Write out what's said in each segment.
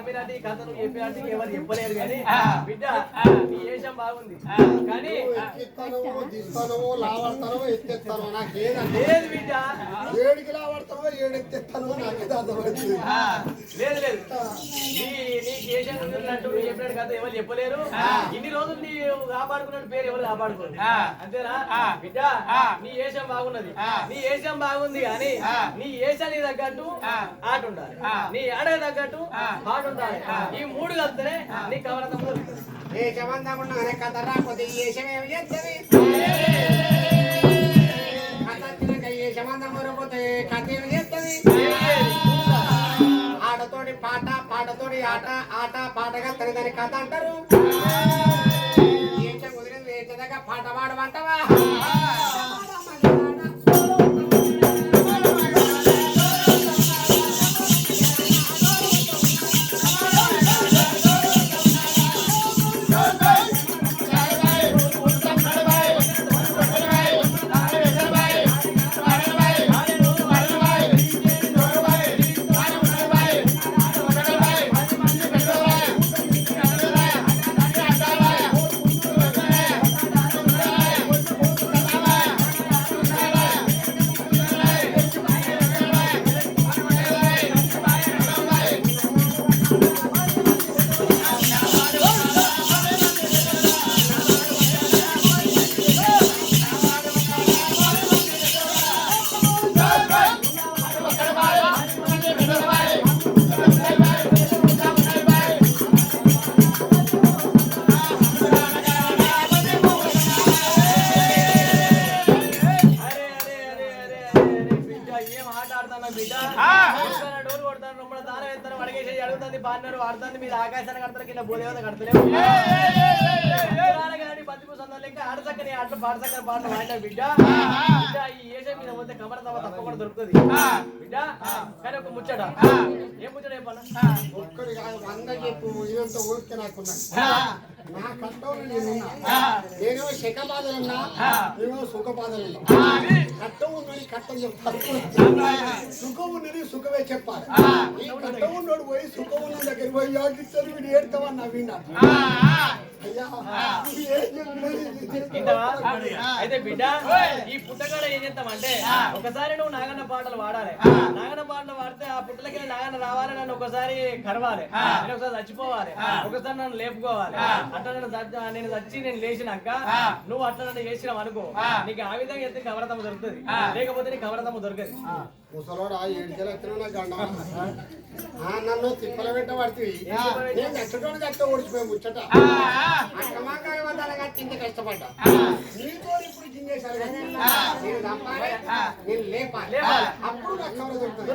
ఈ కథ కమ్మినట్టు ఈ కథ నువ్వు చెప్పినట్టు ఎవరు చెప్పలేరు కానీ బిడ్డ ఈ ఏషం బాగుంది. కానీ లావడతానో ఎత్తేస్తానో లేదు బిడ్డ. ఏడికి లావడతానో ఏడెత్తేస్తానో నాకేదో అర్థమైంది లేదు నువ్వు చెప్పినట్టు కథ ఎవరు చెప్పలేరు. ఇన్ని రోజులు నీ కాపాడుకున్నట్టు పేరు ఎవరు కాపాడుకోరు అంతేనా? బిడ్డ నీ ఏషం బాగున్నది. నీ ఏషం బాగుంది కానీ నీ ఏషానికి తగ్గట్టు ఆట ఉండాలి. నీ ఆడకి తగ్గట్టు పాట ఉండాలి ఈ మూడు కలిస్తేనే నీ కవరతం దొరుకుతుంది అనే కథ రాకపోతే ఈ ఏషం చేస్తుంది కథ వచ్చినాక కథ ఏమి చేస్తుంది ఆటతోటి పాట పాటతోటి ఆట ఆట పాటగా తనదని కథ అంటారు ఏషం కుదిరింది ఏచదగా పాట పాడమంటావా ఏం ఆట ఆడుతున్నా బిడ్డ? డోర్ కొడతాను రొమ్మల తాళం వేస్తాను అడిగేసి అడుగుతుంది బాన్నారు వాడుతుంది మీరు ఆకాశాన్ని కడతారు కింద భూదేవత కడతలేవు. కానీ బతుకు సందం లెక్క ఆడచక్కని ఆటలు పాడచక్కని పాటలు బిడ్డ? బిడ్డ ఈ ఏసే మీద పోతే తమ తప్పకుండా దొరుకుతుంది. బిడ్డ కానీ ఒక ముచ్చట. ఏం ముచ్చట చెప్పాలా? ఒక్కడి కాదు వంద చెప్పు ఇదంత ఓపిక నాకున్నాను నా కట్టంలో నేనున్నా నేను శక బాధలున్నా నేను సుఖ బాధలున్నా కట్టం కట్టం చెప్తాను సుఖం ఉన్నది సుఖమే చెప్పాలి. ఈ కట్టం ఉన్నోడు పోయి సుఖం ఉన్న దగ్గర పోయి యాగిస్తారు వీడు ఏడతామని నవ్వినాడు అయ్యా? అయితే బిడ్డ ఈ పుట్టగాడ ఏం చేస్తామంటే ఒకసారి నువ్వు నాగన్న పాటలు వాడాలి నాగన్న పాటలు వాడితే ఆ పుట్టలకి నాగన్న రావాలి నన్ను ఒకసారి కరవాలి. నేను ఒకసారి చచ్చిపోవాలి. ఒకసారి నన్ను లేపుకోవాలి. అట్లా నన్ను చచ్చి- నేను చచ్చి నేను లేచినాక నువ్వు అట్లా నన్ను చేసినావు అనుకో నీకు ఆ విధంగా ఎత్తి కవరతమ్మ దొరుకుతుంది లేకపోతే నీకు కవరతమ్మ దొరకదు. ముసలోడా ఏడుకెళ్ళి వచ్చినా నాకు గండం ఆ, నన్ను తిప్పల వెంట పడుతుంది నేను ఎక్కడో గట్ట ఓడిచిపోయి ముచ్చట. అక్కమాకాయ కింద కష్టపడ్డా. నీతో ఇప్పుడు కదా. నేను చంపాలి నేను లేపాలి. లేపాలి. అప్పుడు నాకు దొరుకుతుంది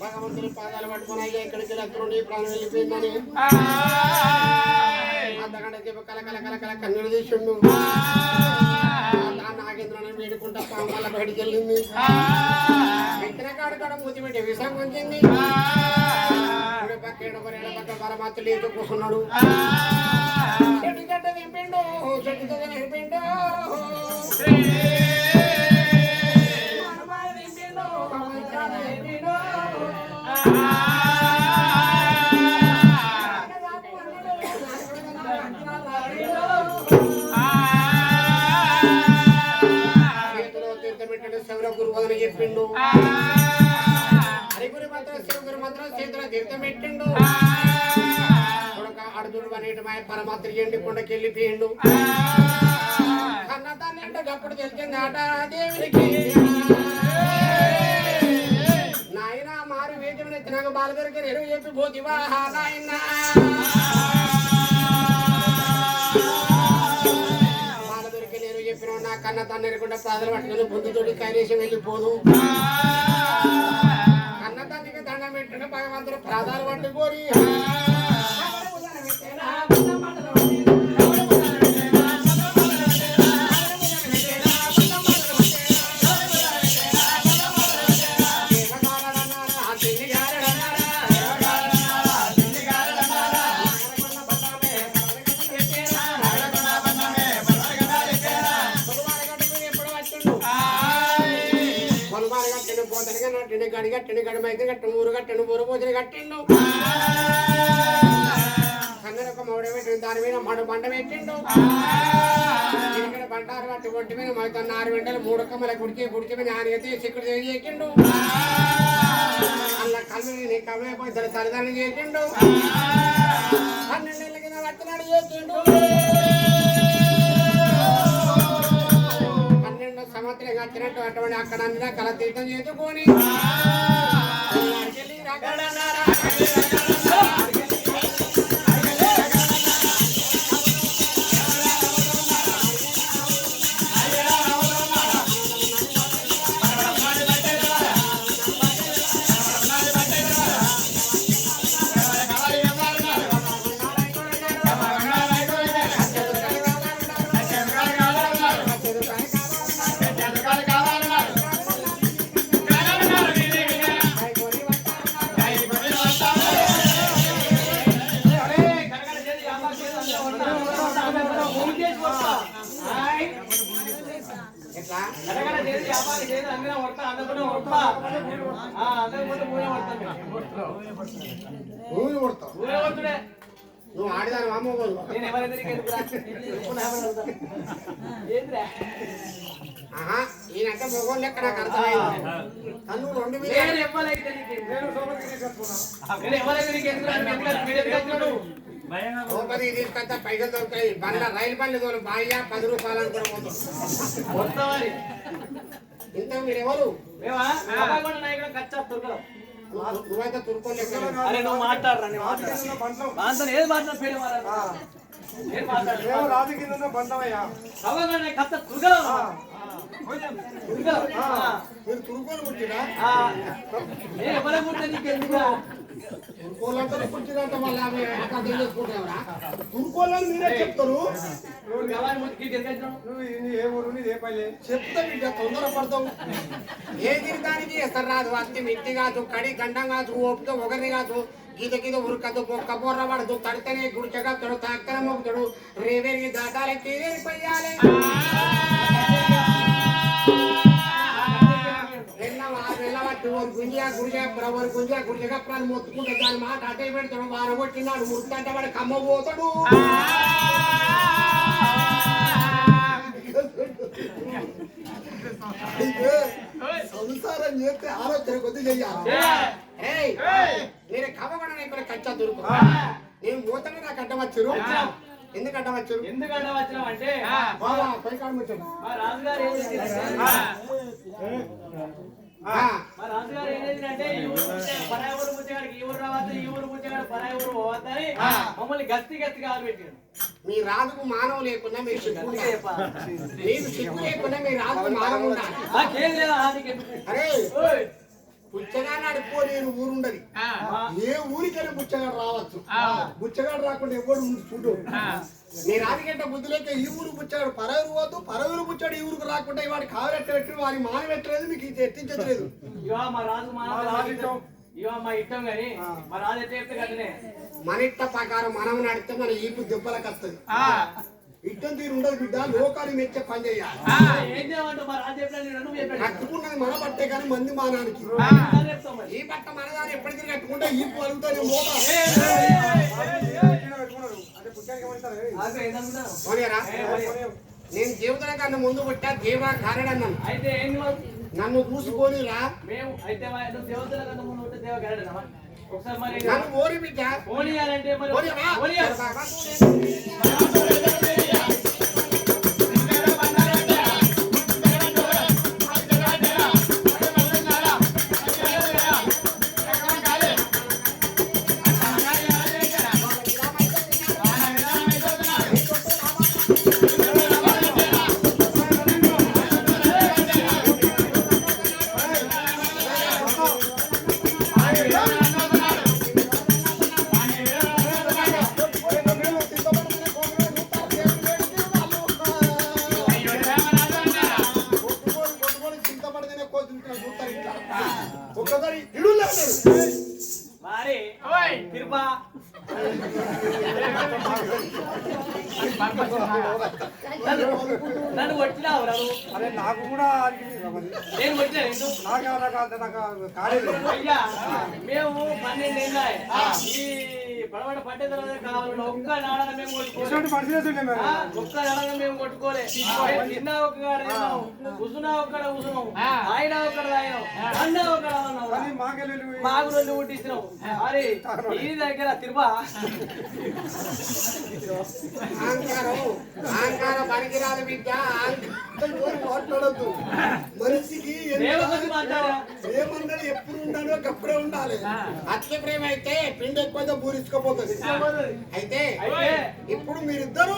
భగవంతుని పాదాలు పట్టుకున్నాయి ఎక్కడికి ఇక్కడికి ప్రాణం వెళ్ళిపోయిందని అంతకంటే చెప్పి కల కల కల కల తీసిండు నాగేంద్రని వేడుకుంటా పాము వల్ల బయటికి వెళ్ళింది పెట్టిన కాడ కాడ మూతి పెట్టి విషం ఉంచింది పక్క ఎడపక్క పరమాత్మ లేదు కూర్చున్నాడు చెట్టు చెట్టు నింపిండు చెట్టు చెట్ట నింపిండు గురువదని చెప్పిండు హరిగురి మంత్రం శివగురి మంత్రం చేతిలో తీర్థం పెట్టిండు కొడుక అడుగుడు అనేటి మాయ పరమాత్రి ఎండి కొండకి వెళ్ళిపోయిండు కన్న దాన్ని అంటే అప్పుడు తెలిసింది ఆట దేవునికి నాయన మారు వేదం ఎత్తినాక బాలగారికి నేను చెప్పి పోతివా నాయన. బాలగారికి నేను చెప్పిన నా కన్న తన్ని ఎరకుండా పట్టుకుని బుద్ధితోటి కైలేశం వెళ్ళిపోను కన్న తల్లికి దండం పెట్టిన భగవంతుడు ప్రాధాలు పట్టుకోరి గడి కట్టండి గడి మైకి కట్టిండు ఊరు కట్టండి ఊరు పోసిన కట్టిండు. కన్నెర ఒక మౌడ పెట్టిండు దాని మీద మడు బండ పెట్టిండు. ఇక్కడ బండారు కట్టి ఒంటి మీద మొత్తం ఆరు వెంటలు మూడు కమ్మల గుడికి గుడికి మీద ఆయన ఎత్తి చిక్కుడు చేసి అలా కళ్ళు కమ్మే పోయి తన తల్లిదండ్రులు చేసిండు నెలల కింద పట్టినాడు చేసిండు సంవత్సరం వచ్చినట్టు అటువంటి అక్కడ కళ తీర్థం చేసుకొని లెక్క నాకు అర్థమైంది. కన్ను రెండు మీద రూపాయి తీసుకొస్తా పైసలు దొరుకుతాయి. బండ్ల రైలు బండ్లు తోలు బాయ్యా పది రూపాయలు పోతాం. ఇంత మీరు ఎవరు? నువ్వు- నువ్వైతే మాట్లాడరా మాట్లాడు రాజకీయంలో బంధమయ్యా కథ మీరు తురుకోలు పుట్టిరా ఎవరే పుట్టే నీకు ఎందుకు తురుకోలంటే పుట్టినంత మళ్ళీ అక్కడ చేసుకుంటావరా తురుకోలని మీరే చెప్తారు నువ్వు ఏ ఊరు ఏ చెప్తా బిడ్డ తొందర పడతావు ఏ దానికి ఎసరు రాదు అత్తి మిత్తి కాదు కడి గండం కాదు ఓపుతో ఒకరిని కాదు గీత గీత ఉరకదు బొక్క బొర్ర పడదు తడితేనే గుడిచగత్తడు తాక్కన ఒకడు రేవేరి దాటాలి తీరేరి గుంజా గుడిజా ప్రవర్ గుంజా గుడిజగా ప్రాణం మొత్తుకుంటే దాని మాట అటే పెడతాడు వాన కొట్టినాడు మురుకంటే వాడు కమ్మ పోతాడు. సంసారం చేస్తే ఆలోచన కొద్ది చెయ్యాలి? ఏయ్, మీరు కవ్వకుండా ఇక్కడ కచ్చా దొరుకు. నేను పోతానే నాకు అడ్డవచ్చారు ఎందుకు అడ్డవచ్చారు ఎందుకంటే వచ్చినావంటే బాబా పై కాడ ముచ్చాడు మా రాజుగారు మా రాజుగారు ఏం చేసిందంటే ఈ ఊరు ముచ్చ- పరాయి ఊరు ముచ్చగాడికి ఈ ఊరు రావద్దు ఈ ఊరు ముచ్చగాడు పరాయి ఊరు పోవద్దని మమ్మల్ని గస్తి గస్తి కాలు పెట్టాడు మీ రాజుకు మానవ లేకుండా మీరు సిగ్గు. మీకు సిగ్గు లేకుండా మీ రాజుకు మానవ ఉండాలి. అరే! బుచ్చగాడు అడుక్కోలేని ఊరుండదు. ఏ ఊరికైనా బుచ్చగాడు రావచ్చు. బుచ్చగాడు రాకుండా ఉంది చూడు. నీ రాజకంటే బుద్ధి లేక ఈ ఊరు బుచ్చాడు పరవురు పోతూ పరవురు బుచ్చాడు ఈ ఊరికి రాకుండా వాడి కావరెట్ట పెట్టి వారి మాన పెట్టలేదు మీకు ఇది కదనే మన ఇట్ట ప్రకారం మనం నడితే మన ఈపు దెబ్బలకు వస్తుంది. ఇట్టం తీరు ఉండదు బిడ్డ. లోకాన్ని మెచ్చే పని చేయాలి. నేను కట్టుకున్నది మన బట్టే కానీ మంది మానానికి. ఈ బట్ట మనదాన్ని ఎప్పటికీ కట్టుకుంటే ఈపు అలుగుతానే మోతా. నేను జీవితం కన్నా ముందు పుట్టా దేవా కారడన్నాను అయితే? నన్ను చూసుకొని రా మేము అయితే దేవతల కన్నా ముందు ఉంటే దేవ గరడనమా? ఒకసారి మరి నన్ను ఓరి బిడ్డ. ఓనియాలంటే మరి ఓనియా? నాకు నాకు కాలేదు అయ్యా మేము పన్నెండు తర్వాత కావాలి ఒక్క నాడన మేము ఒక్క నాడన కొట్టుకోలే. తిన్నా ఒక్కడ ఆయన ఒక్కడ తాగినాం. అన్నా ఒక్కడ అన్నాం కానీ మాకెళ్ళి మాకు రెండు పుట్టించినాం. మరి ఈ దగ్గర తిరుపా. అహంకారం. అహంకారం పనికిరాదు బిడ్డ. మాట్లాడద్దు. మనిషికి ఏమన్నది ఎప్పుడు ఉండాలో అప్పుడే ఉండాలి. అత్య ప్రేమ అయితే పిండి ఎక్కువైతే బూరించుకోపోతుంది అయితే అయితే ఇప్పుడు మీరిద్దరు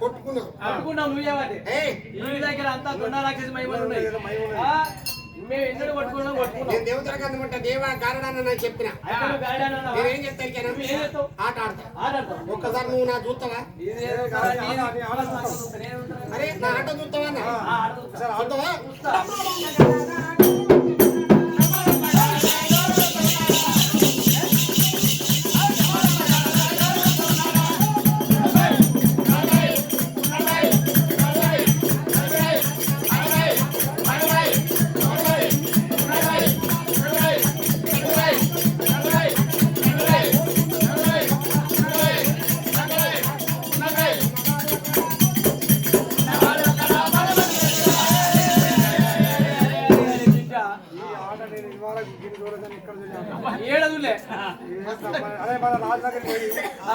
కొట్టుకున్నారు. పట్టుకున్నాం నువ్వేమంటే? ఏయ్, ఈ దగ్గర అంతా దొండ రాక్షసి మహిమలు ఉన్నాయి. ఆ, మేము ఎన్నడూ కొట్టుకున్నాం కొట్టుకున్నాం. నేను దేవతలకు అందమంట దేవా కారణాన్ని నేను చెప్పిన? నేనేం చెప్తాను ఏం? ఆట ఆడతా. ఒక్కసారి నువ్వు నా చూస్తావా. అరే నా ఆట చూస్తావా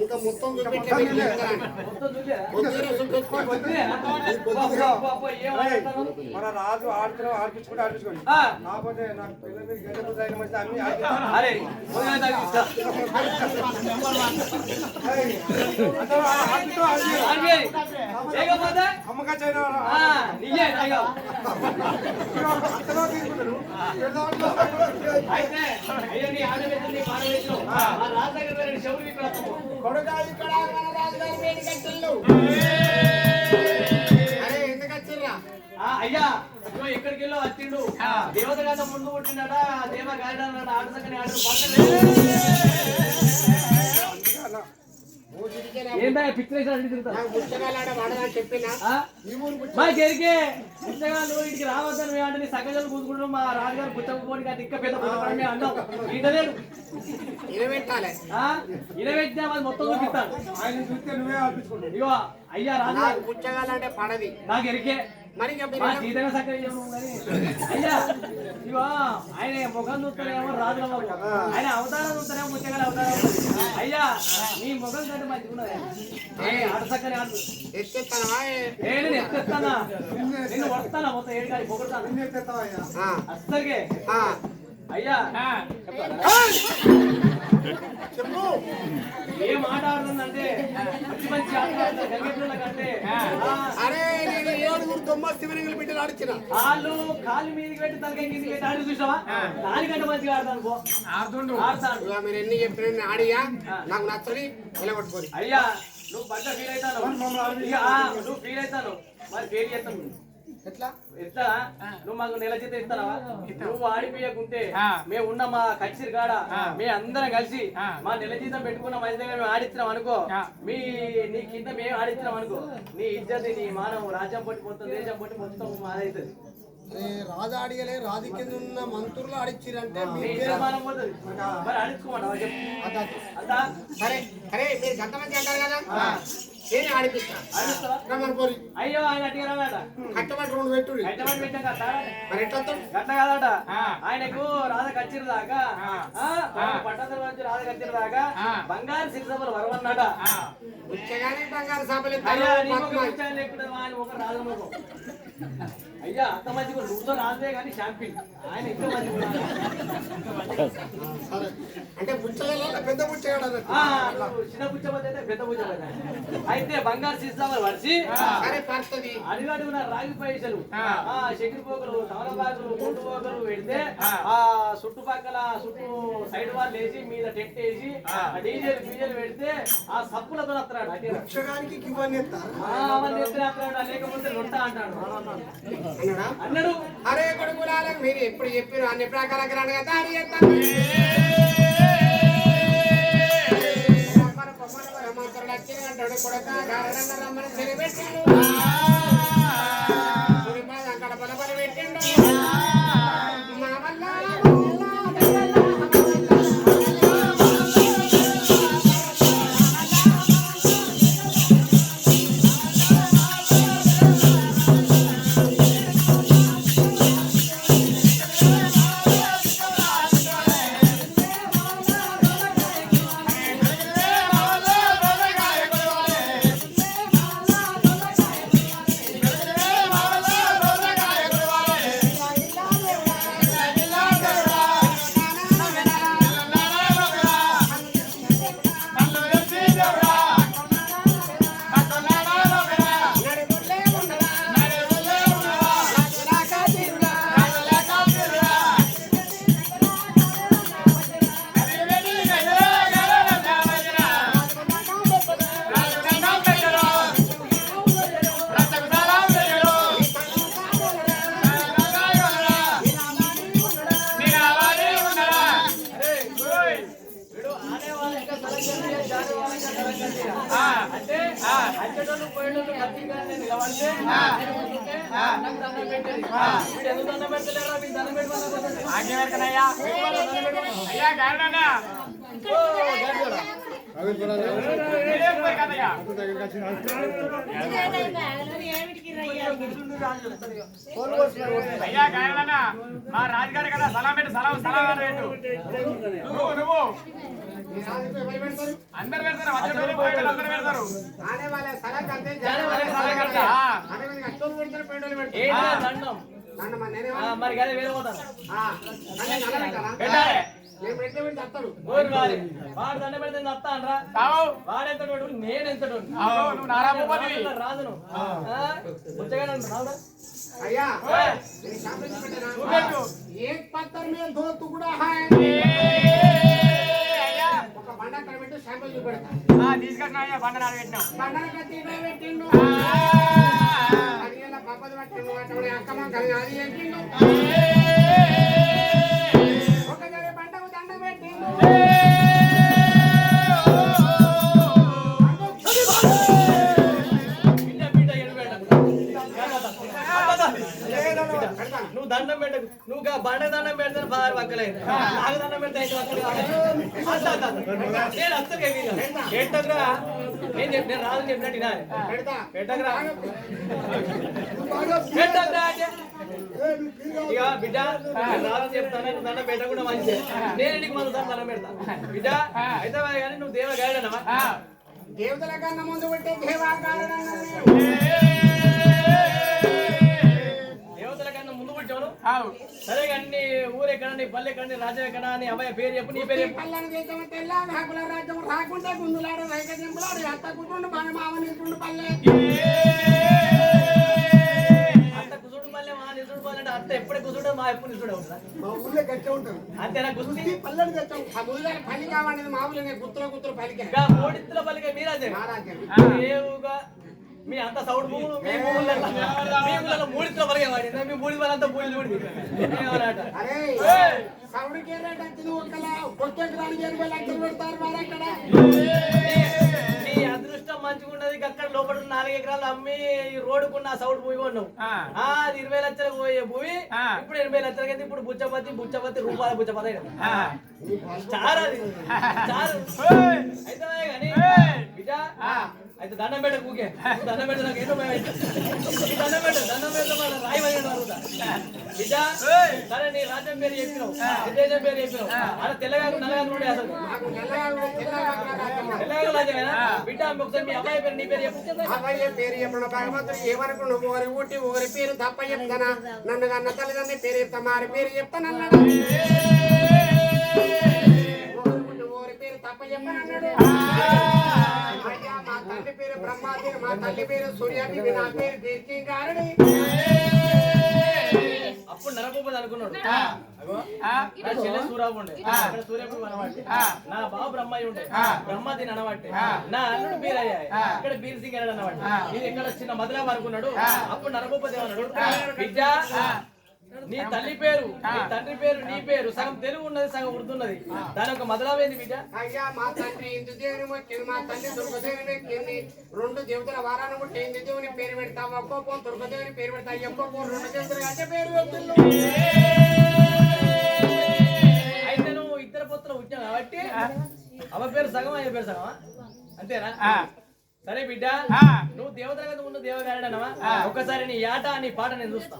ఇంకా మొత్తం? మన రాజు ఆడుతున్నావు ఆడిపించుకుంటే ఆడిపించుకోండి కాకపోతే నాకు పిల్లలు అన్ని చైనా తీసుకుంటారు అయితే అయ్యో నీ ఆడబెట్టు కొడుకా ఇక్కడ రాజుగారి వేడి కట్టెళ్ళు. అరే ఎందుకు వచ్చిర్రా అయ్యా ఎక్కడికి వెళ్ళో వచ్చిండు దేవత కన్నా ముందు పుట్టిండట దేవ గాయడ ఆడ దగ్గర ఆడు గెరికే ఇంటికి రావద్దని మేము అంటే సగజలు కూసుకుంటాం మా రాజుగారు పుచ్చకపోని కానీ ఇంకా పెద్ద పుస్తకం మేము అన్నాం. ఇరవై అది మొత్తం చూపిస్తాను ఆయన చూస్తే నువ్వే ఆడిపించుకుంటావు ఇగో అయ్యా రాజు పుచ్చగాలంటే పడది. నాకు ఎరికే మరి కానీ. అయ్యా ఇగో ఆయన ముఖం చూస్తారేమో రాజుల ముఖం ఆయన అవతారం చూస్తారేమో ముచ్చగల అవతారం అయ్యా నీ ముఖం కంటే మంచిగా ఉన్నది ఆడ. చక్కని ఆడు నేను ఎత్తేస్తానా? నేను వస్తానా? మొత్తం ఏడు కాదు పొగడతాను. ఆ. అయ్యా? చెప్పు. ఏం మాట ఆడుతుందంటే మంచి మంచి అరే నేను ఏడుగురు తొమ్మిది శివలింగులు బిడ్డలు ఆడిచిన కాళ్ళు కాలు మీదకి పెట్టి తలకాయ కిందికి పెట్టి ఆడి చూసావా? దానికంటే మంచిగా ఆడతాను పో. ఆడతాను ఇలా మీరు ఎన్ని చెప్పిన ఆడియా? నాకు నచ్చని నిలబట్టుకోరి అయ్యా నువ్వు పడ్డ ఫీల్ అవుతాను? నువ్వు ఫీల్ అవుతాను? మరి ఫెయిల్ చేస్తాను ఎట్లా? నువ్వు మాకు నెల ఇస్తావా నువ్వు ఆడిపోయకుంటే మేము ఉన్న మా కచ్చిరి కాడ మేము అందరం కలిసి మా నెల జీతం పెట్టుకున్న మేము ఆడిచ్చినాం అనుకో. మీ నీ కింద మేము ఆడిచ్చినాం అనుకో. నీ ఇజ్జతి నీ మానవం రాజ్యం దేశం మాదవుతుంది రాజు ఆడియలే రాజు కింద ఉన్న మంత్రులు. అంతా సరే సరే మీరు గంట మంది అంటారు కదా? నేను అయ్యో ఆయన అట్టిగా రావాలట కట్టబట్టి రెండు పెట్టుడి కట్టబడి పెట్టాం కదా మరి ఎట్లా వస్తాడు? గట్ట కాదట. ఆయనకు రాధ కచ్చిరి దాకా పట్టణం నుంచి రాధ కచ్చిరి దాకా బంగారు సిరిసభలు వరవన్నట ఉచ్చగానే బంగారు ఆయన ఒక రాజు ముఖం అయ్యా అంత మంచిగా నువ్వుతో రాదే కానీ షాంపిల్ ఆయన ఇంకా మంచిగా అంటే పెద్ద నువ్వు చిన్న పుచ్చబోతే అయితే పెద్ద పుచ్చబోతే అయితే బంగారు సిరిసభలు వరిచి అడుగడుగున రాగి పైసలు. ఆ. శకిరి పోకలు తమలపాకులు గుండు పోకలు పెడితే ఆ. చుట్టుపక్కల చుట్టూ సైడ్ వాళ్ళు వేసి మీద టెంట్ వేసి డీజేలు డీజేలు పెడితే ఆ సప్పులతో వస్తున్నాడు అటే అవన్నీ ఎత్తున లేకపోతే లొట్ట అంటాడు. అన్నాడా? అన్నాడు. అరే కొడుకులాలకు మీరు ఎప్పుడు చెప్పారు అన్ని ప్రకారాలకు రాను కదా అని చెప్తాను రమ్మన కొడక గారడన్న రమ్మని సరి అంటే అచ్చటోళ్ళు పోయేటోళ్ళు నిలబడితే నాకు దండం పెట్టేది. ఎందుకు దండం దండం అయ్యా గాయలన్న మా రాజుగారు కదా సలాం పెట్టు సలాం సలాం పెట్టు నువ్వు నువ్వు అందరు పెడతారు? వచ్చేటోళ్ళు పోయేటోళ్ళు అందరు పెడతారు. ఆనే వాళ్ళ సలక్ అంతే జానే వాళ్ళ సలాం కడతా అదే విధంగా అట్టోలు పెడతారు పెండోలు పెడతారు. ఏంటిరా దండం? నన్ను మరి నేనే ఆ, మరి గదే వేరే పోతాను ఆ, నన్ను నల్లబెట్టాలా? పెట్టాలి నేను పెడితే వీడు తప్పడు ఊరు వారి వాడు దండం పెడితే నత్తా అనరా కావు వాడెంతటోడు నేను ఎంతటోడు అవు, నువ్వు నారా భూపతివి. రాజును. ముచ్చగానే అయ్యా. తీసుకొచ్చినా బండ నాడు పెట్టినాం. బండల కత్తిగా పెట్టిండు. నువ్వు దండం పెట్టకు నువ్వు బండ దండం పెడితే బాగా పక్కలేదు నాకు దండం పెడితే అట్లా అట్లా. నేను అత్తగా పెట్టకురా. నేను చెప్పి నేను రాదు చెప్పినట్టు. పెడతా. పెట్టకురా. పెట్టకురా ఇక బిడ్డ రాదని చెప్తాను నువ్వు దండం పెట్టకుండా మంచిది నేను నీకు మన దండం పెడతా. బిడ్డ అయితే కానీ నువ్వు దేవ గాయడనమా దేవతల కన్నా ముందు పెట్టే దేవాకారణ సరే నీ ఊరు ఎక్కడ నీ పల్లె ఎక్కడ నీ రాజ్యం ఎక్కడ నీ అబ్బాయి పేరు చెప్పు నీ పేరు అత్త ఎప్పుడే కుసుడు మా ఎప్పుడు నిసుడు అవుతుందా మా ఊళ్ళో గట్టి ఉంటుంది. అంతేనా కుసుడి పల్లెని తెచ్చాం. ఆ ముందుగా పల్లి కావాలని మామూలు గుత్తుల గుత్తులు పలికే ఇంకా మూడిత్తుల పల్లె మీరాజే ఏవుగా మీ అంత సౌడ్ భూములు మీ భూములలో మీ ఊళ్ళలో మూడిత్తుల పల్లె వాడింది మీ మూడి బూడి ఏమన్నట అరే సౌడికి వచ్చింది ఒక్కల? కొట్టేకి రాని ఎనభై లక్షలు పెడతారు మరి అక్కడ? నీ అదృష్టం మంచిగా ఉన్నది అక్కడ లోపల నాలుగు ఎకరాలు అమ్మి ఈ రోడ్డుకున్న సౌడ్ భూమి కొన్నావు. అది ఇరవై లక్షలకు పోయే భూమి. ఇప్పుడు ఎనభై లక్షలకి అయితే ఇప్పుడు బుచ్చపతి బుచ్చపతి రూపాయల బుచ్చపతి. చాలా అది. అయితే కానీ. బిడ్డ అయితే దండం పెట్ట ఊకే. దండం పెట్ట నాకు ఏంటో భయం దండం పెట్ట దండం పెట్ట మళ్ళీ రాయి బిడ్డ. సరే నీ రాజ్యం పేరు చెప్పినావు నీ దేశం పేరు చెప్పినావు. అలా తెల్లగా నల్లగా ఉండే అసలు. నాకు తెల్లగా ఉండే తెల్లగా ఉండే రాజ్యం మరి. తెల్లగా రాజ్యమేనా? బిడ్డ ఒకసారి మీ అబ్బాయి పేరు నీ పేరు చెప్పు. అబ్బాయి పేరు చెప్పిన భగవంతుడు ఏమనుకున్న ఒకరి ఊటి ఒకరి పేరు తప్ప చెప్తానా? నన్ను కన్న తల్లిదండ్రి పేరు చెప్తా మారి పేరు చెప్తానన్నాడు ఒకరి పేరు తప్ప చెప్పనన్నాడు. తల్లి పేరు బ్రహ్మాదేవి మా తల్లి పేరు సూర్యాదేవి నా పేరు అప్పుడు నరకోపది అనుకున్నాడు. అగో, ఆ. నా చెల్లె సూరాబు ఉండే. అక్కడ సూర్యపు అనబట్టి నా బావ బ్రహ్మయ్య ఉండే. బ్రహ్మది అనబట్టి నా అల్లుడు బీరయ్య. ఇక్కడ బీర్ సింగ్ అని అనబట్టి ఇది ఇక్కడ చిన్న మధురాబు అనుకున్నాడు. అప్పుడు నరకోపది ఏమన్నాడు బిడ్డ నీ తల్లి పేరు నీ తండ్రి పేరు నీ పేరు సగం తెలుగు ఉన్నది సగం ఉర్దూ ఉన్నది. దాని ఒక మధురాబేంది బిడ్డ? అయ్యా మా తండ్రి ఇందు దేవుని మా తల్లి దుర్గదేవిని మొక్కింది. రెండు దేవతల వారాన్ని పుట్టి ఇందు దేవుని పేరు పెడతా ఒక్కొక్క దుర్గదేవిని పేరు పెడతా ఒక్కొక్క రెండు దేవతలు అంటే పేరు అయితే నువ్వు ఇద్దరు పొత్తులు పుట్టావు కాబట్టి అవ పేరు సగం అయ్యే పేరు సగమా? అంతేనా. సరే బిడ్డ. నువ్వు దేవతల కదా ముందు దేవగాడనవా ఒక్కసారి నీ ఆట నీ పాట నేను చూస్తా.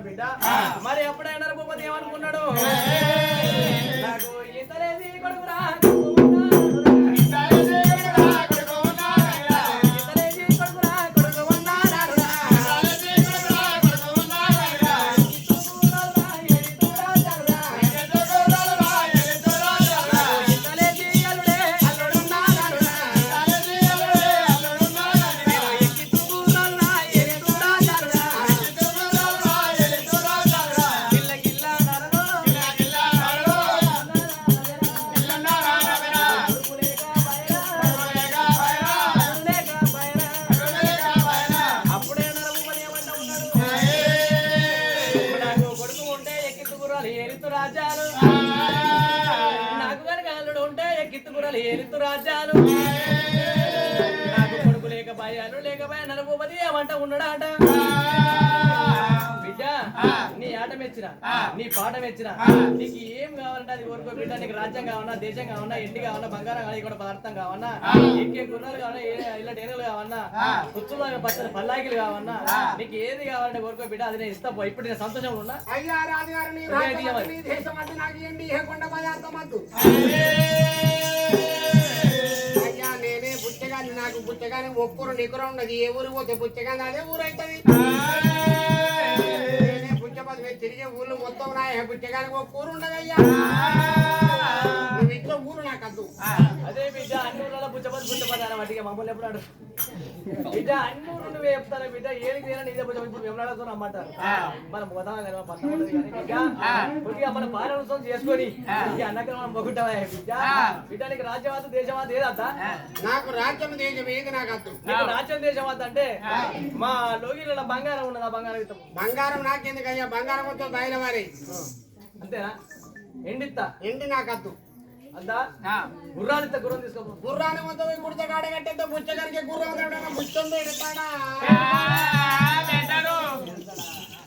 వాడుతున్నా బిడ్డ. మరి ఎప్పుడైనా భూపతి ఏమనుకున్నాడు? నాకు ఇతరేది కొడుకురా ఉన్నాడాట? బిడ్డ నీ ఆట మెచ్చిన నీ పాట మెచ్చిన. నీకు ఏం కావాలంటే అది కోరుకో బిడ్డ. నీకు రాజ్యం కావన్నా దేశం కావన్నా ఎండి కావన్నా బంగారం కావాలి కూడా పదార్థం కావన్నా ఎక్కే గుర్రాలు కావన్నా ఇలా టేనులు కావన్నా కుచ్చులాగా పచ్చని పల్లాకిలు కావన్నా నీకు ఏది కావాలంటే కోరుకో బిడ్డ. అది నేను ఇస్తా. ఇప్పుడు నేను సంతోషంగా ఉన్నా. అయ్యా రాజుగారు నీ దేశం నాకు ఇవ్వండి ఏ కొండ పదార్థం బుచ్చగాని ఒప్పురు నికుర ఉన్నది. ఏ ఊరు పోతే బుచ్చగాని అదే ఊరు అవుతుంది మీద తిరిగే ఊళ్ళు మొత్తం నా బుచ్చగానికి ఒక ఊరు ఉండదయ్యా ఇట్లా ఊరు నాకు వద్దు అదే బిడ్డ అన్ని ఊళ్ళలో అని వాటికి మమ్మల్ని ఎప్పుడు అడుగు. బిడ్డ అన్ని ఊరు నువ్వే చెప్తాను బిడ్డ? ఏది వేరే నీదే బుచ్చపతి ఇప్పుడు వెమలాడుతూ మనం కదా కొద్దిగా మన పాలనోత్సవం చేసుకొని ఈ అన్నకి మనం బిడ్డ? బిడ్డ నీకు రాజ్యవాత దేశవాత ఏదత్తా నాకు రాజ్యం దేశం ఏది నాకు వద్దు నీకు రాజ్యం దేశవాత అంటే మా లోగిల బంగారం ఉన్నది ఆ బంగారం ఇస్తాము బంగారం నాకెందుకయ్యా? బంగారం వద్దు బయలువారి అంతేనా? ఎండిత్తా? ఎండి నాకు వద్దు గుర్రం తీసుకోపో. గుర్రాన్ని మొత్తం కట్టేస్తే బుచ్చగారికి గుర్రం పెడతాడా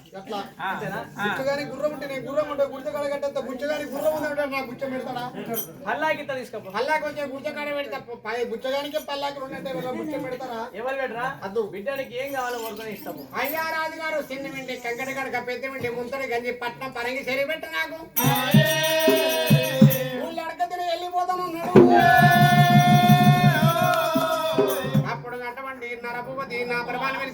ఎట్లా గుర్రం ఉంటే నేను గుర్రం ఉంటే గుడిత కాడ కట్టేస్తే బుచ్చగాని గుర్రం ఉందంటే నాకు బుచ్చం పెడతాడా? పల్లాకి ఇస్తా తీసుకోపో. పల్లాకి వచ్చే గుడిత కాడ పెడతా పై- బుచ్చగానికి పల్లాకి ఉన్నట్టే వీళ్ళ బుచ్చం పెడతారా ఎవరు పెట్టరా అద్దు. బిడ్డనికి ఏం కావాలో ఇస్తాము అయ్యా కడక పెద్ద వెండి ముంతడి గంజి పట్నం పరంగి సరిపెట్ట నాకు. ఊళ్ళో అడక తిని వెళ్ళిపోతాను అప్పుడు అటువంటి నరభూపతి నా పరిమాణం